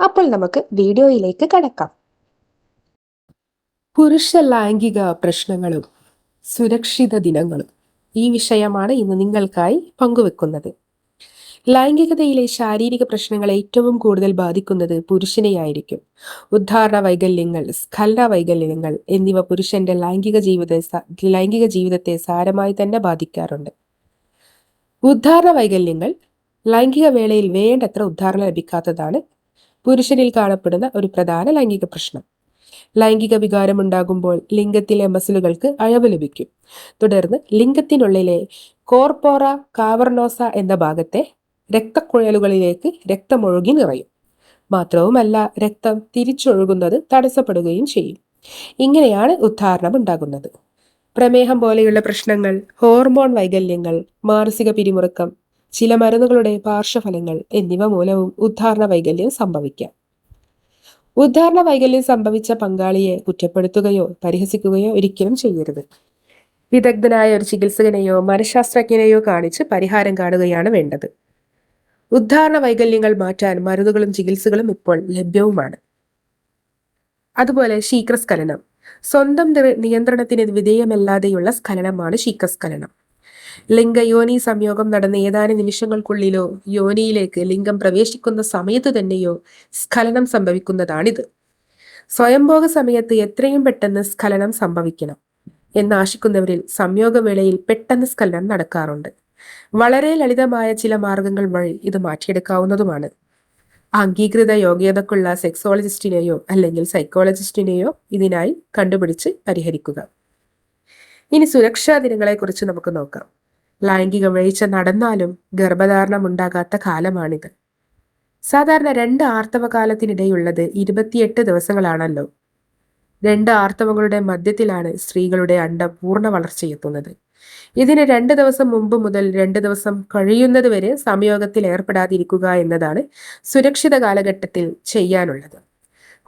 അപ്പോൾ നമുക്ക് വീഡിയോയിലേക്ക് കടക്കാം. പുരുഷ ലൈംഗിക പ്രശ്നങ്ങളും സുരക്ഷിത ദിനങ്ങളും ഈ വിഷയമാണ് ഇന്ന് നിങ്ങൾക്കായി പങ്കുവെക്കുന്നത്. ലൈംഗികതയിലെ ശാരീരിക പ്രശ്നങ്ങൾ ഏറ്റവും കൂടുതൽ ബാധിക്കുന്നത് പുരുഷനെയായിരിക്കും. ഉദ്ധാരണ വൈകല്യങ്ങൾ സ്ഖലന വൈകല്യങ്ങൾ എന്നിവ പുരുഷന്റെ ലൈംഗിക ജീവിത ലൈംഗിക ജീവിതത്തെ സാരമായി തന്നെ ബാധിക്കാറുണ്ട്. ഉദ്ധാരണ വൈകല്യങ്ങൾ ലൈംഗിക വേളയിൽ വേണ്ടത്ര ഉദ്ധാരണം ലഭിക്കാത്തതാണ് പുരുഷനിൽ കാണപ്പെടുന്ന ഒരു പ്രധാന ലൈംഗിക പ്രശ്നം. ലൈംഗിക വികാരം ഉണ്ടാകുമ്പോൾ ലിംഗത്തിലെ മസിലുകൾക്ക് അയവ് ലഭിക്കും. തുടർന്ന് ലിംഗത്തിനുള്ളിലെ കോർപോറ കാവർണോസ എന്ന ഭാഗത്തെ രക്തക്കുഴലുകളിലേക്ക് രക്തമൊഴുകി നിറയും. മാത്രവുമല്ല രക്തം തിരിച്ചൊഴുകുന്നത് തടസ്സപ്പെടുകയും ചെയ്യും. ഇങ്ങനെയാണ് ഉദ്ധാരണം ഉണ്ടാകുന്നത്. പ്രമേഹം പോലെയുള്ള പ്രശ്നങ്ങൾ ഹോർമോൺ വൈകല്യങ്ങൾ മാനസിക പിരിമുറുക്കം ചില മരുന്നുകളുടെ പാർശ്വഫലങ്ങൾ എന്നിവ മൂലവും ഉദ്ധാരണ വൈകല്യം സംഭവിക്കാം. ഉദ്ധാരണ വൈകല്യം സംഭവിച്ച പങ്കാളിയെ കുറ്റപ്പെടുത്തുകയോ പരിഹസിക്കുകയോ ഒരിക്കലും ചെയ്യരുത്. വിദഗ്ധനായ ഒരു ചികിത്സകനെയോ മനഃശാസ്ത്രജ്ഞനെയോ കാണിച്ച് പരിഹാരം കാണുകയാണ് വേണ്ടത്. ഉദ്ധാരണ വൈകല്യങ്ങൾ മാറ്റാൻ മരുന്നുകളും ചികിത്സകളും ഇപ്പോൾ ലഭ്യവുമാണ്. അതുപോലെ ശീക്രസ്ഖലനം. സ്വന്തം നിയന്ത്രണത്തിന് വിധേയമല്ലാതെയുള്ള സ്ഖലനമാണ് ശീഘ്രസ്ഖലനം ലിംഗ യോനി സംയോഗം നടന്ന ഏതാനും നിമിഷങ്ങൾക്കുള്ളിലോ യോനിയിലേക്ക് ലിംഗം പ്രവേശിക്കുന്ന സമയത്ത് തന്നെയോ സ്ഖലനം സംഭവിക്കുന്നതാണിത്. സ്വയംഭോഗ സമയത്ത് എത്രയും പെട്ടെന്ന് സ്ഖലനം സംഭവിക്കണം എന്നാശിക്കുന്നവരിൽ സംയോഗവേളയിൽ പെട്ടെന്ന് സ്ഖലനം നടക്കാറുണ്ട്. വളരെ ലളിതമായ ചില മാർഗങ്ങൾ വഴി ഇത് മാറ്റിയെടുക്കാവുന്നതുമാണ്. അംഗീകൃത യോഗ്യതക്കുള്ള സെക്സോളജിസ്റ്റിനെയോ അല്ലെങ്കിൽ സൈക്കോളജിസ്റ്റിനെയോ ഇതിനായി കണ്ടുപിടിച്ച് പരിഹരിക്കുക. ഇനി സുരക്ഷാ ദിനങ്ങളെക്കുറിച്ച് നമുക്ക് നോക്കാം. ലൈംഗിക വീഴ്ച നടന്നാലും ഗർഭധാരണം ഉണ്ടാകാത്ത കാലമാണിത്. സാധാരണ രണ്ട് ആർത്തവകാലത്തിനിടെയുള്ളത് ഇരുപത്തിയെട്ട് ദിവസങ്ങളാണല്ലോ. രണ്ട് ആർത്തവങ്ങളുടെ മധ്യത്തിലാണ് സ്ത്രീകളുടെ അണ്ടം പൂർണ വളർച്ചയെത്തുന്നത്. ഇതിന് രണ്ട് ദിവസം മുമ്പ് മുതൽ രണ്ട് ദിവസം കഴിയുന്നത് വരെ സംയോഗത്തിൽ ഏർപ്പെടാതിരിക്കുക എന്നതാണ് സുരക്ഷിത കാലഘട്ടത്തിൽ ചെയ്യാനുള്ളത്.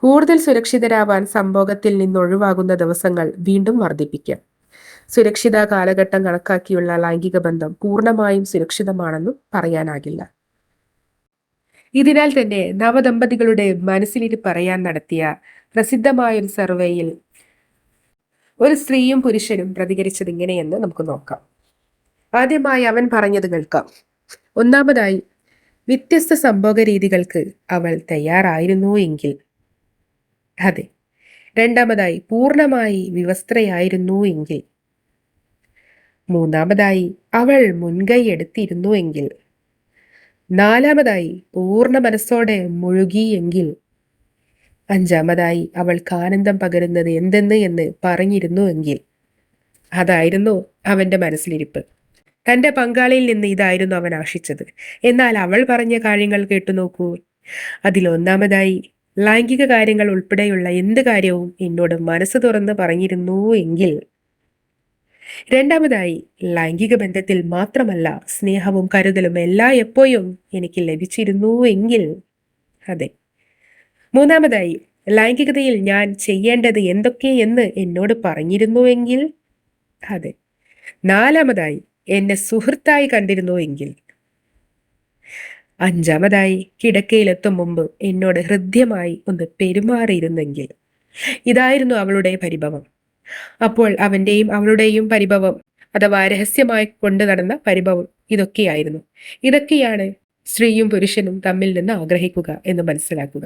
കൂടുതൽ സുരക്ഷിതരാവാൻ സംഭോഗത്തിൽ നിന്ന് ഒഴിവാകുന്ന ദിവസങ്ങൾ വീണ്ടും വർദ്ധിപ്പിക്കാം. സുരക്ഷിത കാലഘട്ടം കണക്കാക്കിയുള്ള ലൈംഗിക ബന്ധം പൂർണമായും സുരക്ഷിതമാണെന്നും പറയാനാകില്ല. ഇതിനാൽ തന്നെ നവദമ്പതികളുടെ മനസ്സിലിരി പറയാൻ നടത്തിയ പ്രസിദ്ധമായ ഒരു സർവേയിൽ ഒരു സ്ത്രീയും പുരുഷനും പ്രതികരിച്ചത് ഇങ്ങനെയെന്ന് നമുക്ക് നോക്കാം. ആദ്യമായി അവൻ പറഞ്ഞത് കേൾക്കാം. ഒന്നാമതായി വ്യത്യസ്ത സംഭോഗ രീതികൾക്ക് അവൾ തയ്യാറായിരുന്നു എങ്കിൽ. അതെ. രണ്ടാമതായി പൂർണമായി വിവസ്ത്രയായിരുന്നു എങ്കിൽ. മൂന്നാമതായി അവൾ മുൻകൈ എടുത്തിരുന്നു എങ്കിൽ നാലാമതായി പൂർണ മനസ്സോടെ മുഴുകിയെങ്കിൽ. അഞ്ചാമതായി അവൾക്ക് ആനന്ദം പകരുന്നത് എന്തെന്ന് എന്ന് പറഞ്ഞിരുന്നു എങ്കിൽ അതായിരുന്നു അവന്റെ മനസ്സിലിരിപ്പ്. തന്റെ പങ്കാളിയിൽ നിന്ന് ഇതായിരുന്നു അവൻ ആശിച്ചത്. എന്നാൽ അവൾ പറഞ്ഞ കാര്യങ്ങൾ കേട്ടു നോക്കൂ. അതിലൊന്നാമതായി ലൈംഗിക കാര്യങ്ങൾ ഉൾപ്പെടെയുള്ള എന്ത് കാര്യവും എന്നോട് മനസ്സ് തുറന്ന് പറഞ്ഞിരുന്നു എങ്കിൽ രണ്ടാമതായി ലൈംഗിക ബന്ധത്തിൽ മാത്രമല്ല സ്നേഹവും കരുതലും എല്ലാ എപ്പോഴും എനിക്ക് ലഭിച്ചിരുന്നു എങ്കിൽ. അതെ. മൂന്നാമതായി ലൈംഗികതയിൽ ഞാൻ ചെയ്യേണ്ടത് എന്തൊക്കെയെന്ന് എന്നോട് പറഞ്ഞിരുന്നുവെങ്കിൽ അതെ. നാലാമതായി എന്നെ സുഹൃത്തായി കണ്ടിരുന്നുവെങ്കിൽ അഞ്ചാമതായി കിടക്കയിലെത്തും മുമ്പ് എന്നോട് ഹൃദ്യമായി ഒന്ന് പെരുമാറിയിരുന്നെങ്കിൽ. ഇതായിരുന്നു അവളുടെ പരിഭവം. അപ്പോൾ അവന്റെയും അവളുടെയും പരിഭവം അഥവാ രഹസ്യമായി കൊണ്ടു നടന്ന പരിഭവം ഇതൊക്കെയായിരുന്നു. ഇതൊക്കെയാണ് സ്ത്രീയും പുരുഷനും തമ്മിൽ നിന്ന് ആഗ്രഹിക്കുക എന്ന് മനസ്സിലാക്കുക.